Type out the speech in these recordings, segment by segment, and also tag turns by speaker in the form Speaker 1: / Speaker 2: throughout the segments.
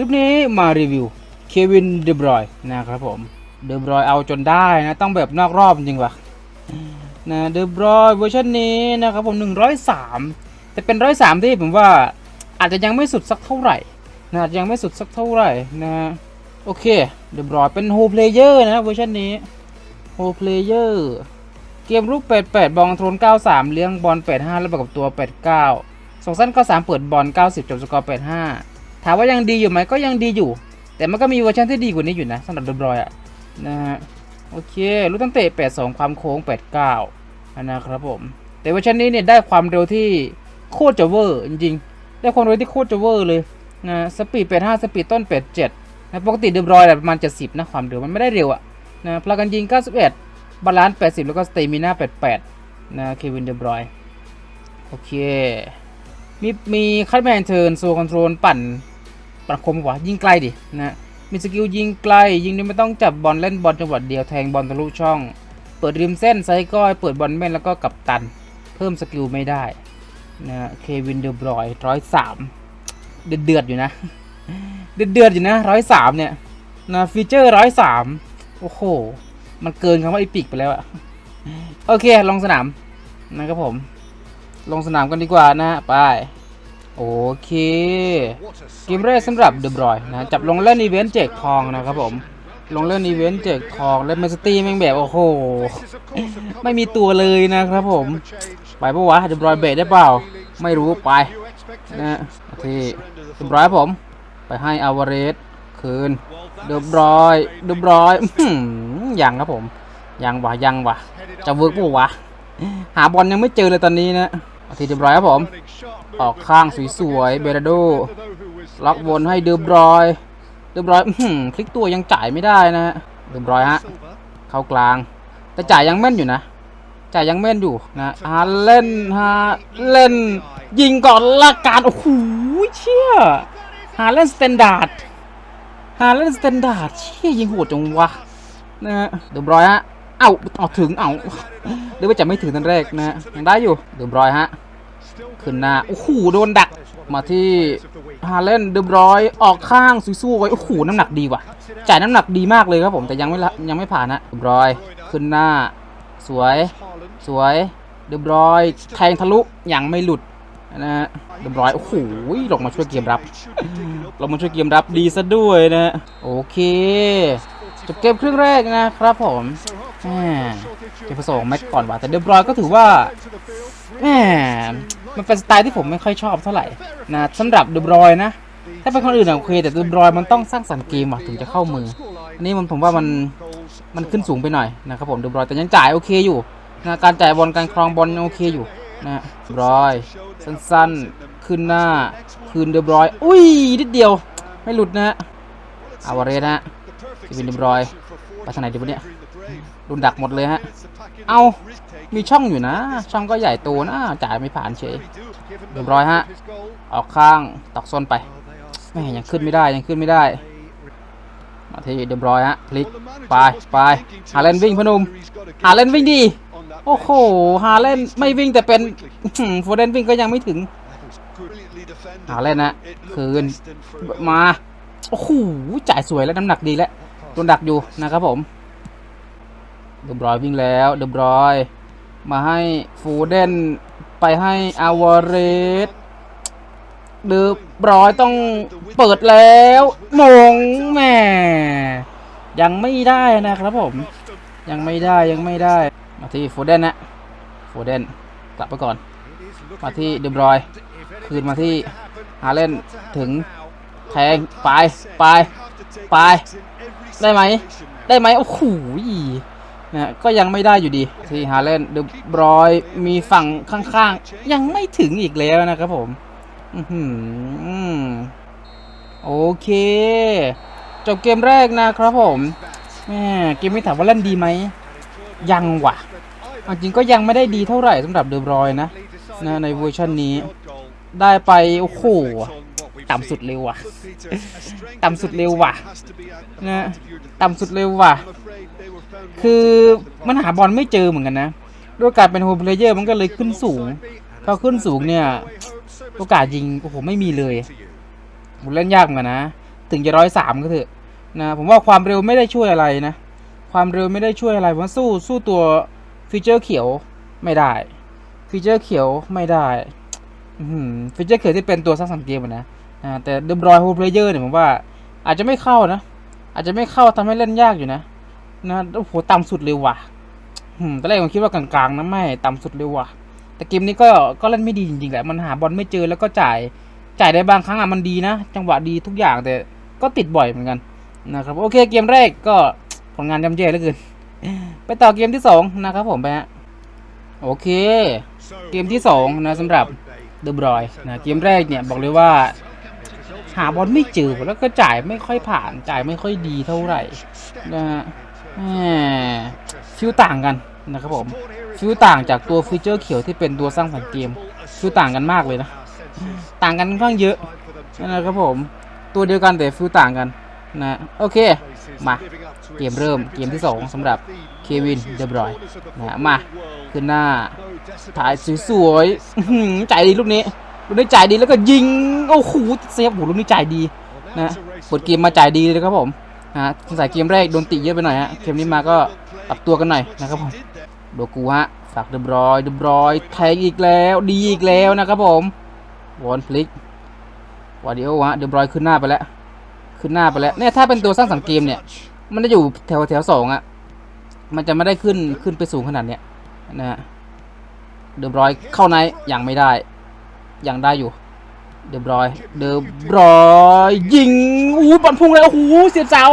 Speaker 1: ลิปนี้มารีวิวเควินเดบรอยนะครับผมเดบรอยเอาจนได้นะต้องแบบนอกรอบจริงวะนะเดบรอยเวอร์ชันนี้นะครับผม103 แต่เป็น 103 ที่ผมว่าอาจจะยังไม่สุดสักเท่าไหร่นะอาจจะยังไม่สุดสักเท่าไหร่นะโอเคเดบรอยเป็นโฮเพลเยอร์นะเวอร์ชันนี้โฮเพลเยอร์เกมรูป 88 บอลโทน 93 เลี้ยงบอล 85 แล้วประกับตัว 89ส่งสั้น93เปิดบอล 90จบสกอร์ 85 ถามว่ายังดีอยู่ไหมก็ยังดีอยู่ แต่มันก็มีเวอร์ชันที่ดีกว่านี้อยู่นะสำหรับเดบรอยอะนะฮะโอเคลูกตั้งเตะ 82 ความโค้ง 89 นะครับผม แต่เวอร์ชันนี้เนี่ยได้ความเร็วที่โคตรจะเวอร์จริงๆ ได้ความเร็วที่โคตรจะเวอร์เลยนะสปีด 85 สปีดต้น 87นะปกติเดบรอยประมาณ 70 นะ ความเร็วมันไม่ได้เร็วอะนะพลังกันยิง 91 บาลานซ์ 80 แล้วก็สเตมิน่า 88 นะเควินเดบรอยโอเค มีมีคัตแมนเทิร์นโซคอนโทรลปั่น ประคมวะยิงไกลดินะมีสกิลยิงไกล ยิงโดยไม่ต้องจับบอลเล่นบอลจังหวะเดียวแทงบอลทะลุช่อง เปิดริมเส้นไซก้อยเปิดบอลแม่นแล้วก็กับตัน เพิ่มสกิลไม่ได้นะเควินเดอบรอยร้อยสามเดือดเดือดอยู่นะ เดือดเดือดอยู่นะร้อยสามเนี่ยนะฟีเจอร์ร้อยสามโอ้โห มันเกินคำว่าอีพิกไปแล้วอะโอเค ลงสนามนะครับผม ลงสนามกันดีกว่านะไป โอเค เกมแรกสำหรับเดบรอยนะจับลงเล่นอีเวนต์แจกทองนะครับผม ลงเล่นอีเวนต์แจกทองแล้วแมนสตีแม่งแบบโอ้โห ไม่มีตัวเลยนะครับผม ไปปะวะเดบรอยเบรได้เปล่า ไม่รู้ไปนะที่เดบรอยครับผม ไปให้อาวาเรสคืนเดบรอยเดบรอยยังครับผม ยังวะยังวะจะเวิร์กปะวะหาบอลยังไม่เจอเลยตอนนี้นะทีเดบรอยครับผม ออกข้างสวยๆเบรโดล็อกวนให้เดบรอยเดบรอยคลิกตัวยังจ่ายไม่ได้นะฮะเดบรอยฮะเข้ากลาง แต่จ่ายยังแม่นอยู่นะจ่ายยังแม่นอยู่นะฮาเล่นฮาเล่น ยิงก่อนละการโอ้โหเชี่ยฮาเล่นสแตนดาร์ดฮาเล่นสแตนดาร์ดเชี่ยยิงโหดจังวะนะฮะเดบรอยฮะเอ้าเอาถึงเอ้าหรือว่าจะไม่ถึงตอนแรกนะฮะยังได้อยู่เดบรอยฮะ ขึ้นหน้า โอ้โห โดนดักมาที่ฮาเลนเดบรอยออกข้างสู้ๆไว้ โอ้โห น้ำหนักดีว่ะ จ่ายน้ำหนักดีมากเลยครับผม แต่ยังไม่ยังไม่ผ่านนะเดบรอย ขึ้นหน้า สวย สวย เดบรอยแทงทะลุยังไม่หลุดนะฮะเดบรอย โอ้โห ลงมาช่วยเกมรับ ลงมาช่วยเกมรับดีซะด้วยนะ โอเค จบเกมครึ่งแรกนะครับผมแหมเกมผสมแม็กก่อนว่ะแต่เดบรอยก็ถือว่าแหม มันเป็นสไตล์ที่ผมไม่ค่อยชอบเท่าไหร่นะสำหรับเดบรอยนะ ถ้าเป็นคนอื่นอะโอเคแต่เดบรอยมันต้องสร้างสรรค์เกมว่ะถึงจะเข้ามืออันนี้มันผมว่ามันมันขึ้นสูงไปหน่อยนะครับผมเดบรอยแต่ยังจ่ายโอเคอยู่นะการจ่ายบอลการครองบอลยังโอเคอยู่นะบรอยสั้นๆขึ้นหน้าคืนเดบรอย อุ้ยนิดเดียวไม่หลุดนะฮะอาวาเรสนะฮะที่เป็นเดบรอยไปทางไหนดีวะเนี่ยโดนดักหมดเลยฮะ เอา มีช่องอยู่นะ ช่องก็ใหญ่โตนะจ่ายไม่ผ่านเฉยเรียบร้อยฮะ ออกข้างตอกส้นไปแม่ยังขึ้นไม่ได้ยังขึ้นไม่ได้ มาที่เรียบร้อยฮะพลิกไปไปหาเลนวิ่งพอหนุมหาเลนวิ่งดี โอ้โหหาเลนไม่วิ่งแต่เป็นโฟเดนวิ่งก็ยังไม่ถึงหาเล่นนะคืนมาโอ้โหจ่ายสวยแล้วน้ำหนักดีแล้วโดนดักอยู่นะครับผมเดบรอยวิ่งแล้วเดบรอย มาให้ฟูเดนไปให้อาวาเรสเดบรอยต้องเปิดแล้วมงแม่ยังไม่ได้นะครับผม ยังไม่ได้ยังไม่ได้ มาที่ฟูเดนนะฟูเดนกลับไปก่อน มาที่เดบรอย คืนมาที่ฮาเลนถึงแทงไปไปไปได้ไหม ได้ไหมโอ้โห นะก็ยังไม่ได้อยู่ดีที่ฮาเลนเดบรอยมีฝั่งข้างๆ ยังไม่ถึงอีกแล้วนะครับผมโอเค จบเกมแรกนะครับผมแม่เกมไม่ถามว่าเล่นดีไหม ยังว่ะจริงก็ยังไม่ได้ดีเท่าไหร่สำหรับเดอบรอยนะนะในเวอร์ชันนี้ ได้ไป โอ้โหต่ำสุดเร็วว่ะ ต่ำสุดเร็วว่ะนะต่ำสุดเร็วว่ะ คือมันหาบอลไม่เจอเหมือนกันนะด้วยการเป็นโฮมเพลเยอร์มันก็เลยขึ้นสูงพอขึ้นสูงเนี่ย โอกาสยิงโอ้โหไม่มีเลยผมเล่นยากเหมือนกันนะ ถึงจะร้อยสามก็เถอะนะผมว่าความเร็วไม่ได้ช่วยอะไรนะ ความเร็วไม่ได้ช่วยอะไรเพราะสู้สู้ตัวฟีเจอร์เขียวไม่ได้ ฟีเจอร์เขียวไม่ได้ฟีเจอร์เขียวที่เป็นตัวสร้างสรรค์เกมนะแต่เดบรอยโฮมเพลเยอร์เนี่ยผมว่าอาจจะไม่เข้านะ อาจจะไม่เข้าทำให้เล่นยากอยู่นะ นะโอ้โหต่ำสุดเลยว่ะตอนแรกผมคิดว่ากลางๆนะไม่ต่ำสุดเลยว่ะ แต่เกมนี้ก็ก็เล่นไม่ดีจริงๆแหละมันหาบอลไม่เจอแล้วก็จ่ายจ่ายได้บางครั้งอะมันดีนะจังหวะดีทุกอย่างแต่ก็ติดบ่อยเหมือนกันนะครับโอเคเกมแรกก็ผลงานย่ำแย่เหลือเกินไปต่อเกมที่สองนะครับผมไปฮะโอเค เกมที่สองนะสำหรับเดอะบรอยนะเกมแรกเนี่ยบอกเลยว่า หาบอลไม่เจอแล้วก็จ่ายไม่ค่อยผ่านจ่ายไม่ค่อยดีเท่าไหร่นะฮะ ฟิวต่างกันนะครับผมฟิวต่างจากตัวฟีเจอร์เขียวที่เป็นตัวสร้างสรรค์เกมฟิวต่างกันมากเลยนะ ต่างกันค่อนข้างเยอะนะครับผม ตัวเดียวกันแต่ฟิวต่างกันนะโอเค มาเกมเริ่มเกมที่ 2สำหรับเควินเดบรอยนะมาขึ้นหน้า ถ่ายสวยๆจ่ายดีลูกนี้ลูกนี้จ่ายดีแล้วก็ยิง โอ้โหเซฟโอ้โหลูกนี้จ่ายดีนะกดเกมมาจ่ายดีเลยครับผม นะสงสัยเกมแรกโดนติเยอะไปหน่อยฮะเกมนี้มาก็ปรับตัวกันหน่อยนะครับผมโดกูฮะฝากเดบรอยเดบรอยแทงอีกแล้วดีอีกแล้วนะครับผมวอนพลิกวาดิโอฮะเดบรอยขึ้นหน้าไปแล้ว ขึ้นหน้าไปแล้วเนี่ยถ้าเป็นตัวสร้างสรรค์เกมเนี่ย มันจะอยู่แถวแถวสองอะมันจะไม่ได้ขึ้นขึ้นไปสูงขนาดเนี้ยนะฮะเดบรอยเข้าในยังไม่ได้ยังได้อยู่ เดบรอย เดบรอยยิงอู้บอลพุ่งแล้วโอ้โหเสียบเสา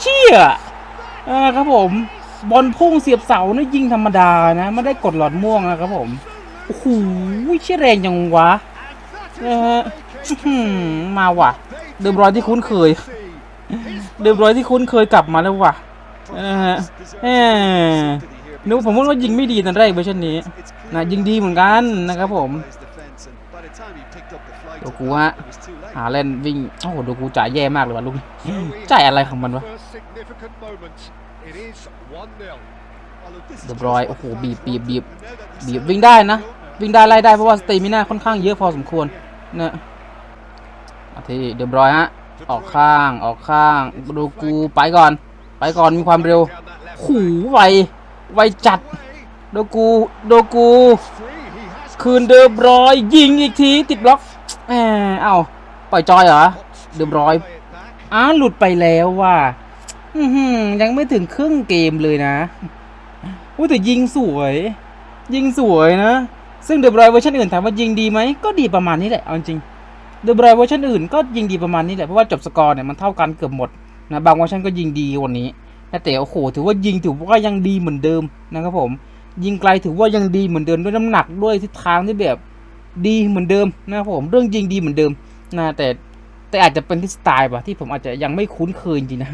Speaker 1: เชี่ยอ่าครับผม บอลพุ่งเสียบเสานี่ยิงธรรมดานะไม่ได้กดหลอดม่วงนะครับผมโอ้โหเชี่ยแรงจังวะนะฮะอื้อมาว่ะ เดิมรอยที่คุ้นเคย เดิมรอยที่คุ้นเคยกลับมาแล้วว่ะนะฮะแหนึกผมว่ายิงไม่ดีตอนแรกเวอร์ชันนี้นะยิงดีเหมือนกันนะครับผม ดกูฮะหาเล่นวิ่งโอ้โหโดกูจ่ายแย่มากเลยว่ะลูกนี้จ่ายอะไรของมันวะเรียบร้อยโอ้โหบีบบีบบีบบีบวิ่งได้นะวิ่งได้ไล่ได้เพราะว่าสเตมิน่าค่อนข้างเยอะพอสมควรนะอาทีเรียบร้อยฮะออกข้างออกข้างดูกูไปก่อน ไปก่อนมีความเร็วหูไวไวจัดโดกูโดกู คืนเดิมร้อยยิงอีกทีติดบล็อก แหมเอาปล่อยจอยเหรอเดิมร้อยอ้าหลุดไปแล้วว่ะยังไม่ถึงครึ่งเกมเลยนะอุ้ยแต่ยิงสวย ยิงสวยนะ ซึ่งเดบรอยเวอร์ชันอื่นถามว่ายิงดีไหมก็ดีประมาณนี้แหละเอาจริงเดบรอยเวอร์ชันอื่นก็ยิงดีประมาณนี้แหละเพราะว่าจบสกอร์เนี่ยมันเท่ากันเกือบหมดนะบางเวอร์ชันก็ยิงดีว่านี้แต่โอ้โหถือว่ายิงถือว่ายังดีเหมือนเดิมนะครับผม ยิงไกลถือว่ายังดีเหมือนเดิมด้วยน้ำหนักด้วยทิศทางที่แบบ ดีเหมือนเดิมนะครับผมเรื่องยิงดีเหมือนเดิมนะแต่แต่อาจจะเป็นที่สไตล์ป่ะที่ผมอาจจะยังไม่คุ้นเคยจริงๆนะ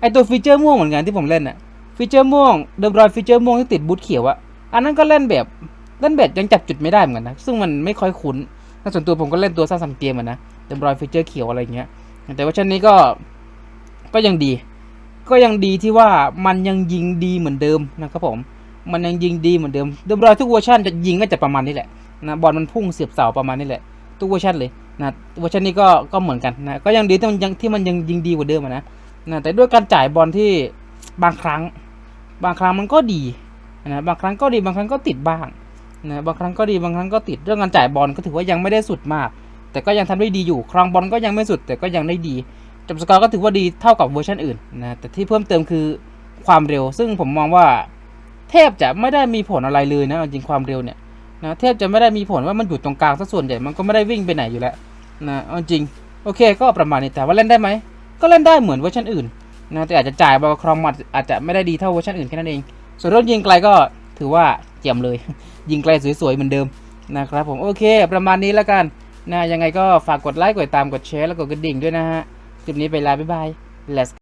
Speaker 1: ไอตัวฟีเจอร์ม่วงเหมือนกันที่ผมเล่นอะฟีเจอร์ม่วงเดิมรอยฟีเจอร์ม่วงที่ติดบูทเขียวอะอันนั้นก็เล่นแบบเล่นแบบยังจับจุดไม่ได้เหมือนกันนะซึ่งมันไม่ค่อยคุ้นถ้าส่วนตัวผมก็เล่นตัวสร้างสรรค์เกมอะนะเดิมรอยฟีเจอร์เขียวอะไรเงี้ยแต่ว่าชั้นนี้ก็ก็ยังดี ก็ยังดีที่ว่ามันยังยิงดีเหมือนเดิมนะครับผมมันยังยิงดีเหมือนเดิมเดิมรอยทุกเวอร์ชันจะยิงก็จะประมาณนี้แหละ นะบอลมันพุ่งเสียบเสาประมาณนี้แหละทุกเวอร์ชันเลยนะเวอร์ชันนี้ก็ก็เหมือนกันนะก็ยังดีที่มันยังที่มันยังยิงดีกว่าเดิมนะนะแต่ด้วยการจ่ายบอลที่บางครั้ง บางครั้งมันก็ดีนะบางครั้งก็ดีบางครั้งก็ติดบ้างนะบางครั้งก็ดีบางครั้งก็ติดเรื่องการจ่ายบอลก็ถือว่ายังไม่ได้สุดมาก แต่ก็ยังทำได้ดีอยู่ครองบอลก็ยังไม่สุด แต่ก็ยังได้ดีจบสกอร์ก็ถือว่าดีเท่ากับเวอร์ชันอื่นนะแต่ที่เพิ่มเติมคือความเร็ว ซึ่งผมมองว่าแทบจะไม่ได้มีผลอะไรเลยนะจริงความเร็วเนี่ย นะแทบจะไม่ได้มีผลว่ามันอยู่ตรงกลางซะส่วนใหญ่มันก็ไม่ได้วิ่งไปไหนอยู่แล้วนะเอาจริงโอเคก็ประมาณนี้แต่ว่าเล่นได้ไหมก็เล่นได้เหมือนเวอร์ชันอื่นนะแต่อาจจะจ่ายบอลครองมัดอาจจะไม่ได้ดีเท่าเวอร์ชันอื่นแค่นั้นเอง ส่วนเรื่องยิงไกลก็ถือว่าเจียมเลย ยิงไกลสวยๆเหมือนเดิมนะครับผมโอเค ประมาณนี้แล้วกันนะยังไงก็ฝากกดไลค์กดติดตามกดแชร์แล้วกดกระดิ่งด้วยนะฮะคลิปนี้ไปลาบ๊ายบาย Let's